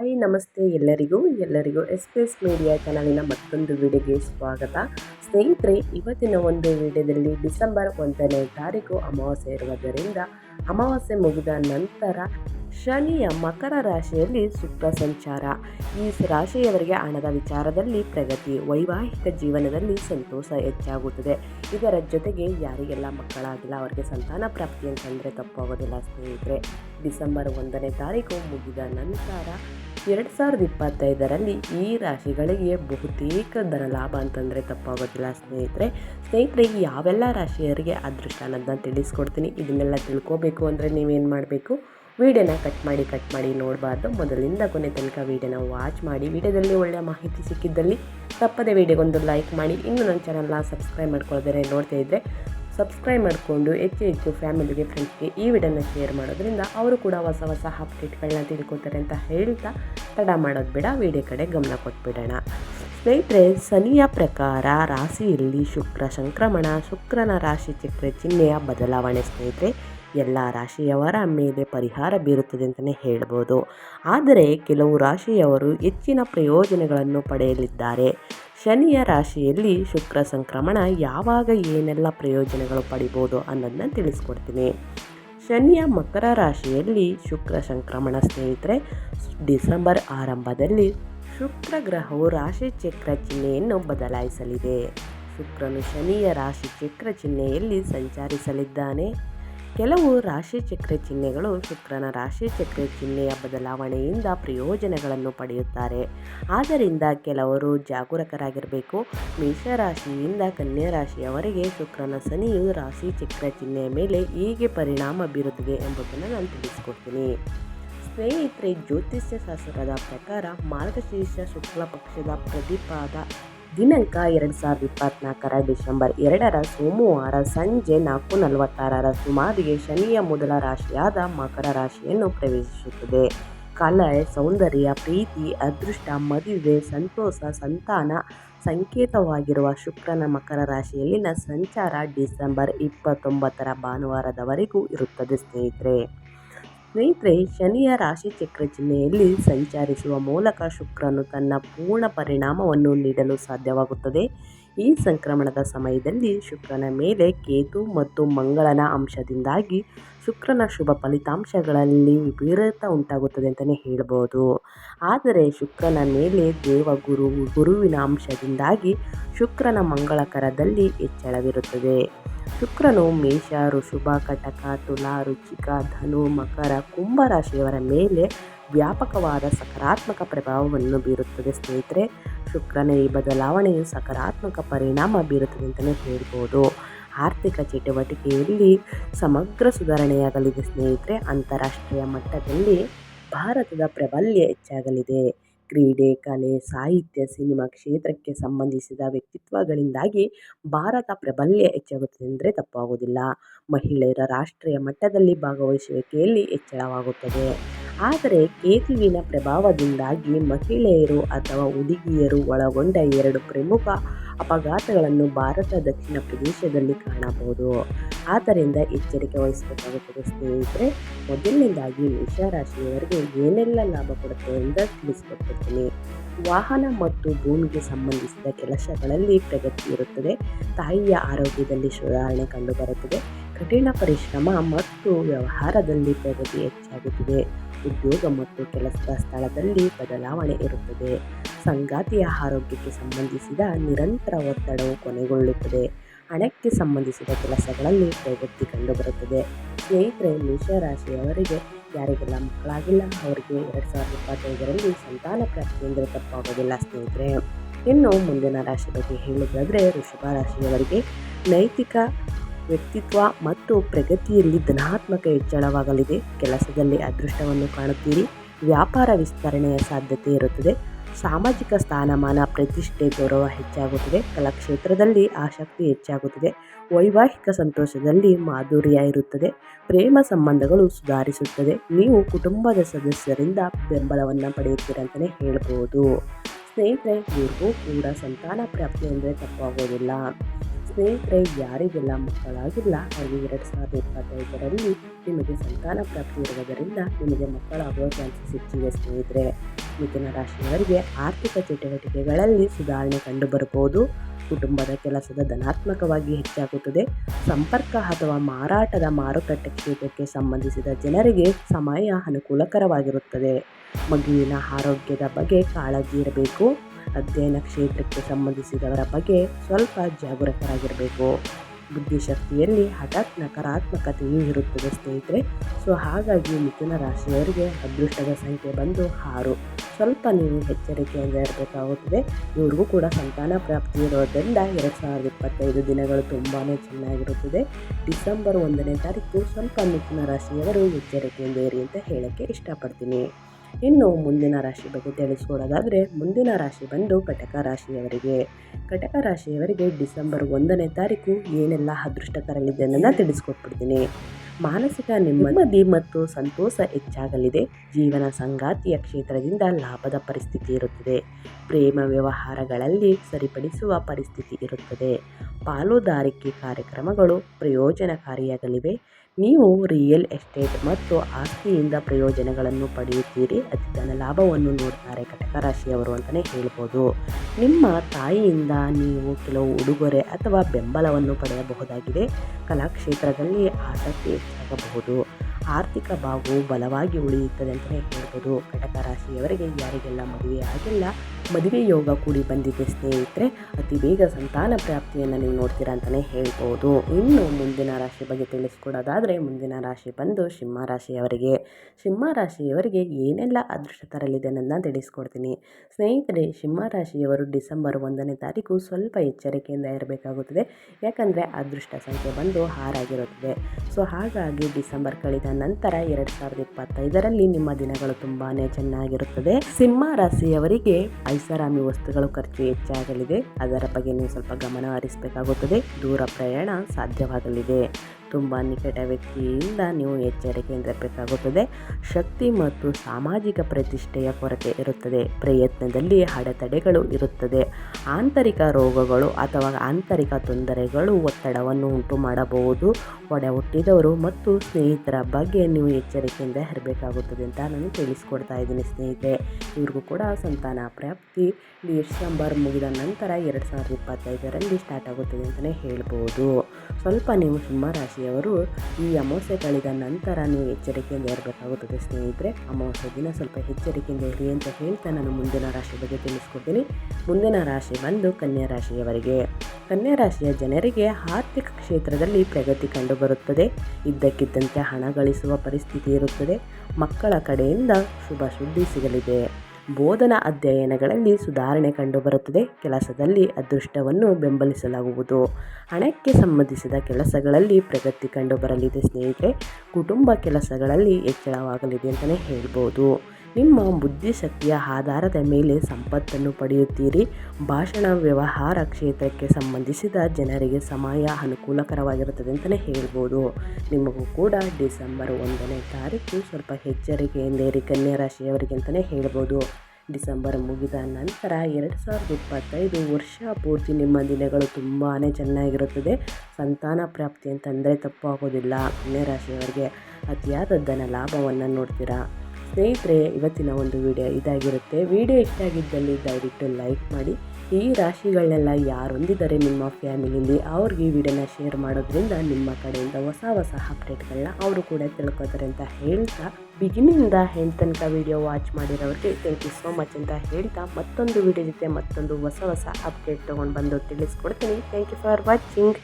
Hi ನಮಸ್ತೆ ಎಲ್ಲರಿಗೂ ಎಲ್ಲರಿಗೂ ಎಸ್ ಪಿ ಎಸ್ ಮೀಡಿಯಾ ಚಾನಲಿನ ಮತ್ತೊಂದು ವಿಡಿಯೋಗೆ ಸ್ವಾಗತ. ಸ್ನೇಹಿತರೆ, ಇವತ್ತಿನ ಒಂದು ವಿಡಿಯೋದಲ್ಲಿ ಡಿಸೆಂಬರ್ ಒಂದನೇ ತಾರೀಕು ಅಮಾವಾಸ್ಯೆ ಇರುವುದರಿಂದ ಅಮಾವಾಸ್ಯೆ ಮುಗಿದ ನಂತರ ಶನಿಯ ಮಕರ ರಾಶಿಯಲ್ಲಿ ಸುಖ ಸಂಚಾರ. ಈ ರಾಶಿಯವರಿಗೆ ಹಣದ ವಿಚಾರದಲ್ಲಿ ಪ್ರಗತಿ, ವೈವಾಹಿಕ ಜೀವನದಲ್ಲಿ ಸಂತೋಷ ಹೆಚ್ಚಾಗುತ್ತದೆ. ಇದರ ಜೊತೆಗೆ ಯಾರಿಗೆಲ್ಲ ಮಕ್ಕಳಾಗಿಲ್ಲ, ಅವರಿಗೆ ಸಂತಾನ ಪ್ರಾಪ್ತಿ ಅಂತಂದರೆ ತಪ್ಪಾಗೋದಿಲ್ಲ ಸ್ನೇಹಿತರೆ. ಡಿಸೆಂಬರ್ ಒಂದನೇ ತಾರೀಕು ಮುಗಿದ ನಂತರ ಎರಡು ಸಾವಿರದ ಇಪ್ಪತ್ತೈದರಲ್ಲಿ ಈ ರಾಶಿಗಳಿಗೆ ಬಹುತೇಕ ಧನ ಲಾಭ ಅಂತಂದರೆ ತಪ್ಪಾಗೋದಿಲ್ಲ ಸ್ನೇಹಿತರೆ. ಸ್ನೇಹಿತರೆ ಯಾವೆಲ್ಲ ರಾಶಿಯವರಿಗೆ ಅದೃಷ್ಟ ಅನ್ನೋದನ್ನ ತಿಳಿಸ್ಕೊಡ್ತೀನಿ. ಇದನ್ನೆಲ್ಲ ತಿಳ್ಕೋಬೇಕು ಅಂದರೆ ನೀವೇನು ಮಾಡಬೇಕು? ವೀಡಿಯೋನ ಕಟ್ ಮಾಡಿ ಕಟ್ ಮಾಡಿ ನೋಡಬಾರ್ದು. ಮೊದಲಿಂದ ಕೊನೆ ತನಕ ವೀಡಿಯೋನ ವಾಚ್ ಮಾಡಿ, ವೀಡಿಯೋದಲ್ಲಿ ಒಳ್ಳೆಯ ಮಾಹಿತಿ ಸಿಕ್ಕಿದ್ದಲ್ಲಿ ತಪ್ಪದೆ ವೀಡಿಯೋಗೊಂದು ಲೈಕ್ ಮಾಡಿ. ಇನ್ನೂ ನನ್ನ ಚಾನಲ್ನ ಸಬ್ಸ್ಕ್ರೈಬ್ ಮಾಡ್ಕೊಳ್ಳೋದ್ರೆ ನೋಡ್ತಾ ಇದ್ದರೆ ಸಬ್ಸ್ಕ್ರೈಬ್ ಮಾಡಿಕೊಂಡು ಹೆಚ್ಚು ಹೆಚ್ಚು ಫ್ಯಾಮಿಲಿಗೆ ಫ್ರೆಂಡ್ಸ್ಗೆ ಈ ವಿಡಿಯೋನ ಶೇರ್ ಮಾಡೋದ್ರಿಂದ ಅವರು ಕೂಡ ಹೊಸ ಹೊಸ ಅಪ್ಡೇಟ್ಗಳನ್ನ ತಿಳ್ಕೊತಾರೆ ಅಂತ ಹೇಳ್ತಾ ತಡ ಮಾಡೋದು ಬೇಡ ವಿಡಿಯೋ ಕಡೆ ಗಮನ ಕೊಟ್ಬಿಡೋಣ. ಸ್ನೇಹಿತರೆ, ಶನಿಯ ಪ್ರಕಾರ ರಾಶಿಯಲ್ಲಿ ಶುಕ್ರ ಸಂಕ್ರಮಣ, ಶುಕ್ರನ ರಾಶಿ ಚಕ್ರ ಚಿಹ್ನೆಯ ಬದಲಾವಣೆ ಸ್ನೇಹಿತರೆ, ಎಲ್ಲ ರಾಶಿಯವರ ಮೇಲೆ ಪರಿಹಾರ ಬೀರುತ್ತದೆ ಅಂತಲೇ ಹೇಳ್ಬೋದು. ಆದರೆ ಕೆಲವು ರಾಶಿಯವರು ಹೆಚ್ಚಿನ ಪ್ರಯೋಜನಗಳನ್ನು ಪಡೆಯಲಿದ್ದಾರೆ. ಶನಿಯ ರಾಶಿಯಲ್ಲಿ ಶುಕ್ರ ಸಂಕ್ರಮಣ ಯಾವಾಗ ಏನೆಲ್ಲ ಪ್ರಯೋಜನಗಳು ಪಡಿಬೋದು ಅನ್ನೋದನ್ನ ತಿಳಿಸ್ಕೊಡ್ತೀನಿ. ಶನಿಯ ಮಕರ ರಾಶಿಯಲ್ಲಿ ಶುಕ್ರ ಸಂಕ್ರಮಣ ಸ್ನೇಹಿತರೆ, ಡಿಸೆಂಬರ್ ಆರಂಭದಲ್ಲಿ ಶುಕ್ರ ಗ್ರಹವು ರಾಶಿ ಚಕ್ರ ಚಿಹ್ನೆಯನ್ನು ಬದಲಾಯಿಸಲಿದೆ. ಶುಕ್ರನು ಶನಿಯ ರಾಶಿ ಚಕ್ರ ಚಿಹ್ನೆಯಲ್ಲಿ ಸಂಚರಿಸಲಿದ್ದಾನೆ. ಕೆಲವು ರಾಶಿ ಚಕ್ರ ಚಿಹ್ನೆಗಳು ಶುಕ್ರನ ರಾಶಿ ಚಕ್ರ ಚಿಹ್ನೆಯ ಬದಲಾವಣೆಯಿಂದ ಪ್ರಯೋಜನಗಳನ್ನು ಪಡೆಯುತ್ತಾರೆ. ಆದ್ದರಿಂದ ಕೆಲವರು ಜಾಗರೂಕರಾಗಿರಬೇಕು. ಮೇಷರಾಶಿಯಿಂದ ಕನ್ಯಾ ರಾಶಿಯವರೆಗೆ ಶುಕ್ರನ ಶನಿಯು ರಾಶಿ ಚಕ್ರ ಚಿಹ್ನೆಯ ಮೇಲೆ ಹೇಗೆ ಪರಿಣಾಮ ಬೀರುತ್ತದೆ ಎಂಬುದನ್ನು ನಾನು ತಿಳಿಸ್ಕೊಡ್ತೀನಿ. ಸ್ನೇಹಿತರೆ, ಜ್ಯೋತಿಷ್ಯ ಶಾಸ್ತ್ರದ ಪ್ರಕಾರ ಮಾರ್ಗಶೀರ್ಷ ಶುಕ್ಲ ಪಕ್ಷದ ಪ್ರತಿಪಾದ ದಿನಾಂಕ ಎರಡು ಸಾವಿರದ ಇಪ್ಪತ್ತ್ನಾಲ್ಕರ ಡಿಸೆಂಬರ್ ಎರಡರ ಸೋಮವಾರ ಸಂಜೆ ನಾಲ್ಕು ನಲವತ್ತಾರರ ಸುಮಾರಿಗೆ ಶನಿಯ ಮೊದಲ ರಾಶಿಯಾದ ಮಕರ ರಾಶಿಯನ್ನು ಪ್ರವೇಶಿಸುತ್ತದೆ. ಕಲೆ, ಸೌಂದರ್ಯ, ಪ್ರೀತಿ, ಅದೃಷ್ಟ, ಮದುವೆ, ಸಂತೋಷ, ಸಂತಾನ ಸಂಕೇತವಾಗಿರುವ ಶುಕ್ರನ ಮಕರ ರಾಶಿಯಲ್ಲಿನ ಸಂಚಾರ ಡಿಸೆಂಬರ್ ಇಪ್ಪತ್ತೊಂಬತ್ತರ ಭಾನುವಾರದವರೆಗೂ ಇರುತ್ತದೆ ಸ್ನೇಹಿತರೆ. ಸ್ನೇಹಿತರೆ, ಶನಿಯ ರಾಶಿ ಚಕ್ರ ಚಿಹ್ನೆಯಲ್ಲಿ ಸಂಚರಿಸುವ ಮೂಲಕ ಶುಕ್ರನು ತನ್ನ ಪೂರ್ಣ ಪರಿಣಾಮವನ್ನು ನೀಡಲು ಸಾಧ್ಯವಾಗುತ್ತದೆ. ಈ ಸಂಕ್ರಮಣದ ಸಮಯದಲ್ಲಿ ಶುಕ್ರನ ಮೇಲೆ ಕೇತು ಮತ್ತು ಮಂಗಳನ ಅಂಶದಿಂದಾಗಿ ಶುಕ್ರನ ಶುಭ ಫಲಿತಾಂಶಗಳಲ್ಲಿ ವಿಪರೀತ ಉಂಟಾಗುತ್ತದೆ ಅಂತಲೇ ಹೇಳ್ಬೋದು. ಆದರೆ ಶುಕ್ರನ ಮೇಲೆ ದೇವಗುರು, ಗುರುವಿನ ಅಂಶದಿಂದಾಗಿ ಶುಕ್ರನ ಮಂಗಳಕರದಲ್ಲಿ ಹೆಚ್ಚಳವಿರುತ್ತದೆ. ಶುಕ್ರನು ಮೇಷ ಋಷುಭ ಕಟಕ, ತುಲಾ, ರುಚಿಕ, ಧನು, ಮಕರ, ಕುಂಭ ರಾಶಿಯವರ ಮೇಲೆ ವ್ಯಾಪಕವಾದ ಸಕಾರಾತ್ಮಕ ಪ್ರಭಾವವನ್ನು ಬೀರುತ್ತದೆ ಸ್ನೇಹಿತರೆ. ಶುಕ್ರನ ಈ ಬದಲಾವಣೆಯು ಸಕಾರಾತ್ಮಕ ಪರಿಣಾಮ ಬೀರುತ್ತದೆ ಅಂತಲೇ ಹೇಳ್ಬೋದು. ಆರ್ಥಿಕ ಚಟುವಟಿಕೆಯಲ್ಲಿ ಸಮಗ್ರ ಸುಧಾರಣೆಯಾಗಲಿದೆ ಸ್ನೇಹಿತರೆ. ಅಂತಾರಾಷ್ಟ್ರೀಯ ಮಟ್ಟದಲ್ಲಿ ಭಾರತದ ಪ್ರಾಬಲ್ಯ ಹೆಚ್ಚಾಗಲಿದೆ. ಕ್ರೀಡೆ, ಕಲೆ, ಸಾಹಿತ್ಯ, ಸಿನಿಮಾ ಕ್ಷೇತ್ರಕ್ಕೆ ಸಂಬಂಧಿಸಿದ ವ್ಯಕ್ತಿತ್ವಗಳಿಂದಾಗಿ ಭಾರತ ಪ್ರಾಬಲ್ಯ ಹೆಚ್ಚಾಗುತ್ತದೆ ಎಂದರೆ ತಪ್ಪಾಗುವುದಿಲ್ಲ. ಮಹಿಳೆಯರ ರಾಷ್ಟ್ರೀಯ ಮಟ್ಟದಲ್ಲಿ ಭಾಗವಹಿಸುವಿಕೆಯಲ್ಲಿ ಹೆಚ್ಚಳವಾಗುತ್ತದೆ. ಆದರೆ ಕೇತುವಿನ ಪ್ರಭಾವದಿಂದಾಗಿ ಮಹಿಳೆಯರು ಅಥವಾ ಹುಡುಗಿಯರು ಒಳಗೊಂಡ ಎರಡು ಪ್ರಮುಖ ಅಪಘಾತಗಳನ್ನು ಭಾರತ ದಕ್ಷಿಣ ಪ್ರದೇಶದಲ್ಲಿ ಕಾಣಬಹುದು. ಆದ್ದರಿಂದ ಎಚ್ಚರಿಕೆ ವಹಿಸಬೇಕಾಗುತ್ತದೆ ಸ್ನೇಹಿತರೆ. ಮೊದಲನೇದಾಗಿ ಮೇಷರಾಶಿಯವರಿಗೆ ಏನೆಲ್ಲ ಲಾಭ ಕೊಡುತ್ತೆ ಎಂದು ತಿಳಿಸಿಕೊಟ್ಟಿರ್ತೀನಿ ವಾಹನ ಮತ್ತು ಭೂಮಿಗೆ ಸಂಬಂಧಿಸಿದ ಕೆಲಸಗಳಲ್ಲಿ ಪ್ರಗತಿ ಇರುತ್ತದೆ. ತಾಯಿಯ ಆರೋಗ್ಯದಲ್ಲಿ ಸುಧಾರಣೆ ಕಂಡುಬರುತ್ತದೆ. ಕಠಿಣ ಪರಿಶ್ರಮ ಮತ್ತು ವ್ಯವಹಾರದಲ್ಲಿ ಪ್ರಗತಿ ಹೆಚ್ಚಾಗುತ್ತದೆ. ಉದ್ಯೋಗ ಮತ್ತು ಕೆಲಸದ ಸ್ಥಳದಲ್ಲಿ ಬದಲಾವಣೆ ಇರುತ್ತದೆ. ಸಂಗಾತಿಯ ಆರೋಗ್ಯಕ್ಕೆ ಸಂಬಂಧಿಸಿದ ನಿರಂತರ ಒತ್ತಡವು ಕೊನೆಗೊಳ್ಳುತ್ತದೆ. ಹಣಕ್ಕೆ ಸಂಬಂಧಿಸಿದ ಕೆಲಸಗಳಲ್ಲಿ ಪ್ರಗತಿ ಕಂಡುಬರುತ್ತದೆ. ಸ್ನೇಹಿತರೆ ಮೇಷರಾಶಿಯವರಿಗೆ ಯಾರಿಗೆಲ್ಲ ಮಕ್ಕಳಾಗಿಲ್ಲ, ಅವರಿಗೆ ಎರಡು ಸಾವಿರದ ಇಪ್ಪತ್ತೈದರಲ್ಲಿ ಸಂತಾನ ಪ್ರಾಪ್ತಿಯಿಂದ ತಪ್ಪಾಗೋದಿಲ್ಲ ಸ್ನೇಹಿತರೆ. ಇನ್ನು ಮುಂದಿನ ರಾಶಿ ಬಗ್ಗೆ ಹೇಳುವುದಾದರೆ, ವೃಷಭ ರಾಶಿಯವರಿಗೆ ನೈತಿಕ ವ್ಯಕ್ತಿತ್ವ ಮತ್ತು ಪ್ರಗತಿಯಲ್ಲಿ ಧನಾತ್ಮಕ ಹೆಚ್ಚಳವಾಗಲಿದೆ. ಕೆಲಸದಲ್ಲಿ ಅದೃಷ್ಟವನ್ನು ಕಾಣುತ್ತೀರಿ. ವ್ಯಾಪಾರ ವಿಸ್ತರಣೆಯ ಸಾಧ್ಯತೆ ಇರುತ್ತದೆ. ಸಾಮಾಜಿಕ ಸ್ಥಾನಮಾನ, ಪ್ರತಿಷ್ಠೆ ಗೌರವ ಹೆಚ್ಚಾಗುತ್ತದೆ. ಕಲಾಕ್ಷೇತ್ರದಲ್ಲಿ ಆಸಕ್ತಿ ಹೆಚ್ಚಾಗುತ್ತದೆ. ವೈವಾಹಿಕ ಸಂತೋಷದಲ್ಲಿ ಮಾಧುರ್ಯ ಇರುತ್ತದೆ. ಪ್ರೇಮ ಸಂಬಂಧಗಳು ಸುಧಾರಿಸುತ್ತದೆ. ನೀವು ಕುಟುಂಬದ ಸದಸ್ಯರಿಂದ ಬೆಂಬಲವನ್ನು ಪಡೆಯುತ್ತೀರ ಹೇಳಬಹುದು ಸ್ನೇಹಿತರೆ, ಇವ್ರಿಗೂ ಕೂಡ ಸಂತಾನ ಪ್ರಾಪ್ತಿ ಅಂದರೆ ತಪ್ಪಾಗೋದಿಲ್ಲ. ಸ್ನೇಹಿತರೆ, ಯಾರಿಗೆಲ್ಲ ಮಕ್ಕಳಾಗಿಲ್ಲ, ಅವರಿಗೆ ಎರಡು ಸಾವಿರದ ಇಪ್ಪತ್ತೈದರಲ್ಲಿ ನಿಮಗೆ ಸಂತಾನ ಪ್ರಾಪ್ತಿ ಇರುವುದರಿಂದ ನಿಮಗೆ ಮಕ್ಕಳಾಗುವ ಚಾನ್ಸಸ್ ಹೆಚ್ಚಿದೆ ಸ್ನೇಹಿತರೆ. ಮಿಥುನ ರಾಶಿಯವರಿಗೆ ಆರ್ಥಿಕ ಚಟುವಟಿಕೆಗಳಲ್ಲಿ ಸುಧಾರಣೆ ಕಂಡುಬರಬಹುದು. ಕುಟುಂಬದ ಕೆಲಸದ ಧನಾತ್ಮಕವಾಗಿ ಹೆಚ್ಚಾಗುತ್ತದೆ. ಸಂಪರ್ಕ ಅಥವಾ ಮಾರಾಟದ ಮಾರುಕಟ್ಟೆ ಕ್ಷೇತ್ರಕ್ಕೆ ಸಂಬಂಧಿಸಿದ ಜನರಿಗೆ ಸಮಯ ಅನುಕೂಲಕರವಾಗಿರುತ್ತದೆ. ಮಗುವಿನ ಆರೋಗ್ಯದ ಬಗ್ಗೆ ಕಾಳಜಿ ಇರಬೇಕು. ಅಧ್ಯಯನ ಕ್ಷೇತ್ರಕ್ಕೆ ಸಂಬಂಧಿಸಿದವರ ಬಗ್ಗೆ ಸ್ವಲ್ಪ ಜಾಗರೂಕರಾಗಿರಬೇಕು. ಬುದ್ಧಿಶಕ್ತಿಯಲ್ಲಿ ಹಠಾತ್ ನಕಾರಾತ್ಮಕತೆಯೂ ಇರುತ್ತದೆ ಸ್ನೇಹಿತರೆ. ಸೊ, ಹಾಗಾಗಿ ಮಿಥುನ ರಾಶಿಯವರಿಗೆ ಅದೃಷ್ಟದ ಸಂಖ್ಯೆ ಬಂದು ಆರು. ಸ್ವಲ್ಪ ನೀವು ಎಚ್ಚರಿಕೆಯಿಂದ ಇರಬೇಕಾಗುತ್ತದೆ. ಇವ್ರಿಗೂ ಕೂಡ ಸಂತಾನ ಪ್ರಾಪ್ತಿ ಇರೋದರಿಂದ ಎರಡು ಸಾವಿರದ ಇಪ್ಪತ್ತೈದು ದಿನಗಳು ತುಂಬಾ ಚೆನ್ನಾಗಿರುತ್ತದೆ. ಡಿಸೆಂಬರ್ ಒಂದನೇ ತಾರೀಕು ಸ್ವಲ್ಪ ಮಿಥುನ ರಾಶಿಯವರು ಎಚ್ಚರಿಕೆಯಿಂದ ಇರಿ ಅಂತ ಹೇಳೋಕ್ಕೆ ಇಷ್ಟಪಡ್ತೀನಿ. ಇನ್ನು ಮುಂದಿನ ರಾಶಿ ಬಗ್ಗೆ ತಿಳಿಸ್ಕೊಡೋದಾದರೆ, ಮುಂದಿನ ರಾಶಿ ಬಂದು ಕಟಕ ರಾಶಿಯವರಿಗೆ. ಕಟಕ ರಾಶಿಯವರಿಗೆ ಡಿಸೆಂಬರ್ ಒಂದನೇ ತಾರೀಕು ಏನೆಲ್ಲ ಅದೃಷ್ಟ ತರಲಿದೆ ಅನ್ನೋದನ್ನ ತಿಳಿಸ್ಕೊಟ್ಬಿಡ್ತೀನಿ. ಮಾನಸಿಕ ನೆಮ್ಮದಿ ಮತ್ತು ಸಂತೋಷ ಹೆಚ್ಚಾಗಲಿದೆ. ಜೀವನ ಸಂಗಾತಿಯ ಕ್ಷೇತ್ರದಿಂದ ಲಾಭದ ಪರಿಸ್ಥಿತಿ ಇರುತ್ತದೆ. ಪ್ರೇಮ ವ್ಯವಹಾರಗಳಲ್ಲಿ ಸರಿಪಡಿಸುವ ಪರಿಸ್ಥಿತಿ ಇರುತ್ತದೆ. ಪಾಲುದಾರಿಕೆ ಕಾರ್ಯಕ್ರಮಗಳು ಪ್ರಯೋಜನಕಾರಿಯಾಗಲಿವೆ. ನೀವು ರಿಯಲ್ ಎಸ್ಟೇಟ್ ಮತ್ತು ಆಸ್ತಿಯಿಂದ ಪ್ರಯೋಜನಗಳನ್ನು ಪಡೆಯುತ್ತೀರಿ. ಅತಿ ಧನ ಲಾಭವನ್ನು ನೋಡ್ತಾರೆ ಕಟಕ ರಾಶಿಯವರು ಅಂತಲೇ ಹೇಳ್ಬೋದು. ನಿಮ್ಮ ತಾಯಿಯಿಂದ ನೀವು ಕೆಲವು ಉಡುಗೊರೆ ಅಥವಾ ಬೆಂಬಲವನ್ನು ಪಡೆಯಬಹುದಾಗಿದೆ. ಕಲಾಕ್ಷೇತ್ರದಲ್ಲಿ ಆಸಕ್ತಿ ಹೆಚ್ಚಾಗಬಹುದು. ಆರ್ಥಿಕ ಭಾಗವು ಬಲವಾಗಿ ಉಳಿಯುತ್ತದೆ ಅಂತಲೇ ಹೇಳ್ಬೋದು. ಕಟಕ ರಾಶಿಯವರಿಗೆ ಯಾರಿಗೆಲ್ಲ ಮದುವೆ ಆಗಿಲ್ಲ ಮದುವೆ ಯೋಗ ಕೂಡಿ ಬಂದಿದೆ ಸ್ನೇಹಿತರೆ, ಅತಿ ಬೇಗ ಸಂತಾನ ಪ್ರಾಪ್ತಿಯನ್ನು ನೀವು ನೋಡ್ತೀರಾ ಅಂತಲೇ ಹೇಳ್ಬೋದು. ಇನ್ನು ಮುಂದಿನ ರಾಶಿ ಬಗ್ಗೆ ತಿಳಿಸ್ಕೊಡೋದಾದರೆ, ಮುಂದಿನ ರಾಶಿ ಬಂದು ಸಿಂಹ ರಾಶಿಯವರಿಗೆ. ಸಿಂಹ ರಾಶಿಯವರಿಗೆ ಏನೆಲ್ಲ ಅದೃಷ್ಟ ತರಲಿದೆ ನನ್ನ ತಿಳಿಸ್ಕೊಡ್ತೀನಿ. ಸ್ನೇಹಿತರೆ, ಸಿಂಹ ರಾಶಿಯವರು ಡಿಸೆಂಬರ್ ಒಂದನೇ ತಾರೀಕು ಸ್ವಲ್ಪ ಎಚ್ಚರಿಕೆಯಿಂದ ಇರಬೇಕಾಗುತ್ತದೆ. ಯಾಕಂದರೆ ಅದೃಷ್ಟ ಸಂಖ್ಯೆ ಬಂದು ಹಾರಾಗಿರುತ್ತದೆ. ಸೊ, ಹಾಗಾಗಿ ಡಿಸೆಂಬರ್ ಕಳೆದ ನಂತರ ಎರಡು ಸಾವಿರದ ಇಪ್ಪತ್ತೈದರಲ್ಲಿ ನಿಮ್ಮ ದಿನಗಳು ತುಂಬಾ ಚೆನ್ನಾಗಿರುತ್ತದೆ. ಸಿಂಹ ರಾಶಿಯವರಿಗೆ ಐಷಾರಾಮಿ ವಸ್ತುಗಳು ಖರ್ಚು ಹೆಚ್ಚಾಗಲಿದೆ. ಅದರ ಬಗ್ಗೆ ನೀವು ಸ್ವಲ್ಪ ಗಮನ ಹರಿಸಬೇಕಾಗುತ್ತದೆ ದೂರ ಪ್ರಯಾಣ ಸಾಧ್ಯವಾಗಲಿದೆ. ತುಂಬ ನಿಕಟ ವ್ಯಕ್ತಿಯಿಂದ ನೀವು ಎಚ್ಚರಿಕೆಯಿಂದ ಇರಬೇಕಾಗುತ್ತದೆ ಶಕ್ತಿ ಮತ್ತು ಸಾಮಾಜಿಕ ಪ್ರತಿಷ್ಠೆಯ ಕೊರತೆ ಇರುತ್ತದೆ. ಪ್ರಯತ್ನದಲ್ಲಿ ಅಡೆತಡೆಗಳು ಇರುತ್ತದೆ. ಆಂತರಿಕ ರೋಗಗಳು ಅಥವಾ ಆಂತರಿಕ ತೊಂದರೆಗಳು ಒತ್ತಡವನ್ನು ಉಂಟು ಮಾಡಬಹುದು. ಒಡೆ ಹುಟ್ಟಿದವರು ಮತ್ತು ಸ್ನೇಹಿತರ ಬಗ್ಗೆ ನೀವು ಎಚ್ಚರಿಕೆಯಿಂದ ಇರಬೇಕಾಗುತ್ತದೆ ಅಂತ ನಾನು ತಿಳಿಸ್ಕೊಡ್ತಾ ಇದ್ದೀನಿ ಸ್ನೇಹಿತರೆ. ಇವ್ರಿಗೂ ಕೂಡ ಸಂತಾನ ಪ್ರಾಪ್ತಿ. ಡಿಸೆಂಬರ್ ಮುಗಿದ ನಂತರ ಎರಡು ಸಾವಿರದ ಇಪ್ಪತ್ತೈದರಲ್ಲಿ ಸ್ಟಾರ್ಟ್ ಆಗುತ್ತದೆ ಅಂತಲೇ ಹೇಳ್ಬೋದು. ಸ್ವಲ್ಪ ನೀವು ಸಿಂಹರಾಶಿಯವರು ಈ ಅಮಾವಾಸ್ಯೆ ಕಳೆದ ನಂತರ ನೀವು ಎಚ್ಚರಿಕೆಯಿಂದ ಇರಬೇಕಾಗುತ್ತದೆ ಸ್ನೇಹಿತರೆ. ಅಮಾವಾಸ್ಯೆ ದಿನ ಸ್ವಲ್ಪ ಎಚ್ಚರಿಕೆಯಿಂದ ಇರಿ ಅಂತ ಹೇಳ್ತಾ ನಾನು ಮುಂದಿನ ರಾಶಿ ಬಗ್ಗೆ ತಿಳಿಸ್ಕೊಡ್ತೀನಿ. ಮುಂದಿನ ರಾಶಿ ಬಂದು ಕನ್ಯಾ ರಾಶಿಯವರಿಗೆ. ಕನ್ಯಾ ರಾಶಿಯ ಜನರಿಗೆ ಆರ್ಥಿಕ ಕ್ಷೇತ್ರದಲ್ಲಿ ಪ್ರಗತಿ ಕಂಡುಬರುತ್ತದೆ. ಇದ್ದಕ್ಕಿದ್ದಂತೆ ಹಣ ಗಳಿಸುವ ಪರಿಸ್ಥಿತಿ ಇರುತ್ತದೆ. ಮಕ್ಕಳ ಕಡೆಯಿಂದ ಶುಭ ಸುದ್ದಿ ಸಿಗಲಿದೆ. ಬೋಧನಾ ಅಧ್ಯಯನಗಳಲ್ಲಿ ಸುಧಾರಣೆ ಕಂಡುಬರುತ್ತದೆ. ಕೆಲಸದಲ್ಲಿ ಅದೃಷ್ಟವನ್ನು ಬೆಂಬಲಿಸಲಾಗುವುದು. ಹಣಕ್ಕೆ ಸಂಬಂಧಿಸಿದ ಕೆಲಸಗಳಲ್ಲಿ ಪ್ರಗತಿ ಕಂಡುಬರಲಿದೆ ಸ್ನೇಹಿತರೆ. ಕುಟುಂಬ ಕೆಲಸಗಳಲ್ಲಿ ಹೆಚ್ಚಳವಾಗಲಿದೆ ಅಂತಲೇ ಹೇಳ್ಬೋದು. ನಿಮ್ಮ ಬುದ್ಧಿಶಕ್ತಿಯ ಆಧಾರದ ಮೇಲೆ ಸಂಪತ್ತನ್ನು ಪಡೆಯುತ್ತೀರಿ. ಭಾಷಣ ವ್ಯವಹಾರ ಕ್ಷೇತ್ರಕ್ಕೆ ಸಂಬಂಧಿಸಿದ ಜನರಿಗೆ ಸಮಯ ಅನುಕೂಲಕರವಾಗಿರುತ್ತದೆ ಅಂತಲೇ ಹೇಳ್ಬೋದು. ನಿಮಗೂ ಕೂಡ ಡಿಸೆಂಬರ್ ಒಂದನೇ ತಾರೀಕು ಸ್ವಲ್ಪ ಎಚ್ಚರಿಕೆಯಿಂದ ಇರಿ ಕನ್ಯಾ ರಾಶಿಯವರಿಗೆ ಅಂತಲೇ ಹೇಳ್ಬೋದು. ಡಿಸೆಂಬರ್ ಮುಗಿದ ನಂತರ ಎರಡು ಸಾವಿರದ ಇಪ್ಪತ್ತೈದು ವರ್ಷ ಪೂರ್ತಿ ನಿಮ್ಮ ದಿನಗಳು ತುಂಬಾ ಚೆನ್ನಾಗಿರುತ್ತದೆ. ಸಂತಾನ ಪ್ರಾಪ್ತಿ ಅಂತಂದರೆ ತಪ್ಪಾಗೋದಿಲ್ಲ ಕನ್ಯಾ ರಾಶಿಯವರಿಗೆ. ಅತಿಯಾದ ಧನ ಲಾಭವನ್ನು ನೋಡ್ತೀರಾ? ಸ್ನೇಹಿತರೆ, ಇವತ್ತಿನ ಒಂದು ವಿಡಿಯೋ ಇದಾಗಿರುತ್ತೆ. ವಿಡಿಯೋ ಇಷ್ಟ ಆಗಿದ್ದಲ್ಲಿ ದಯವಿಟ್ಟು ಲೈಕ್ ಮಾಡಿ. ಈ ರಾಶಿಗಳನ್ನೆಲ್ಲ ಯಾರು ಹೊಂದಿದ್ದಾರೆ ನಿಮ್ಮ ಫ್ಯಾಮಿಲಿಲಿ? ಅವ್ರಿಗೆ ಈ ವಿಡಿಯೋನ ಶೇರ್ ಮಾಡೋದ್ರಿಂದ ನಿಮ್ಮ ಕಡೆಯಿಂದ ಹೊಸ ಹೊಸ ಅಪ್ಡೇಟ್ಗಳನ್ನ ಅವರು ಕೂಡ ತಿಳ್ಕೊತಾರೆ ಅಂತ ಹೇಳ್ತಾ ಬಿಗಿನಿಂದ ಹೆಂಡ್ ತನಕ ವಿಡಿಯೋ ವಾಚ್ ಮಾಡಿರೋರಿಗೆ ಥ್ಯಾಂಕ್ ಯು ಸೋ ಮಚ್ ಅಂತ ಹೇಳ್ತಾ, ಮತ್ತೊಂದು ವಿಡಿಯೋ ಜೊತೆ ಮತ್ತೊಂದು ಹೊಸ ಹೊಸ ಅಪ್ಡೇಟ್ ತೊಗೊಂಡು ಬಂದು ತಿಳಿಸ್ಕೊಡ್ತೀನಿ. Thank you for watching